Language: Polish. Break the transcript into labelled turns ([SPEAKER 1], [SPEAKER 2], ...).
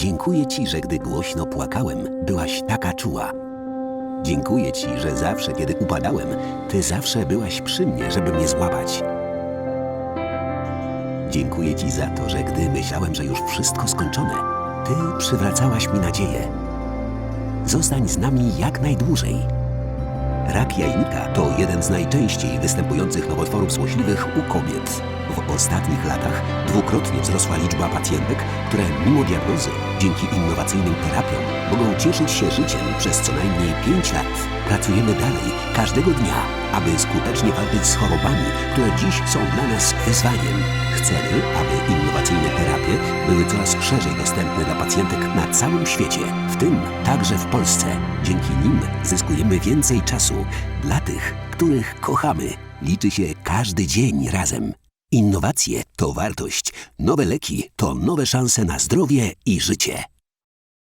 [SPEAKER 1] Dziękuję Ci, że gdy głośno płakałem, byłaś taka czuła. Dziękuję Ci, że zawsze, kiedy upadałem, Ty zawsze byłaś przy mnie, żeby mnie złapać. Dziękuję Ci za to, że gdy myślałem, że już wszystko skończone, Ty przywracałaś mi nadzieję. Zostań z nami jak najdłużej. Rak jajnika to jeden z najczęściej występujących nowotworów złośliwych u kobiet. W ostatnich latach dwukrotnie wzrosła liczba pacjentek, które mimo diagnozy, dzięki innowacyjnym terapiom, mogą cieszyć się życiem przez co najmniej 5 lat. Pracujemy dalej, każdego dnia, aby skutecznie walczyć z chorobami, które dziś są dla nas wyzwaniem. Chcemy, aby innowacyjne były coraz szerzej dostępne dla pacjentek na całym świecie, w tym także w Polsce. Dzięki nim zyskujemy więcej czasu dla tych, których kochamy. Liczy się każdy dzień razem. Innowacje to wartość, nowe leki to nowe szanse na zdrowie i życie.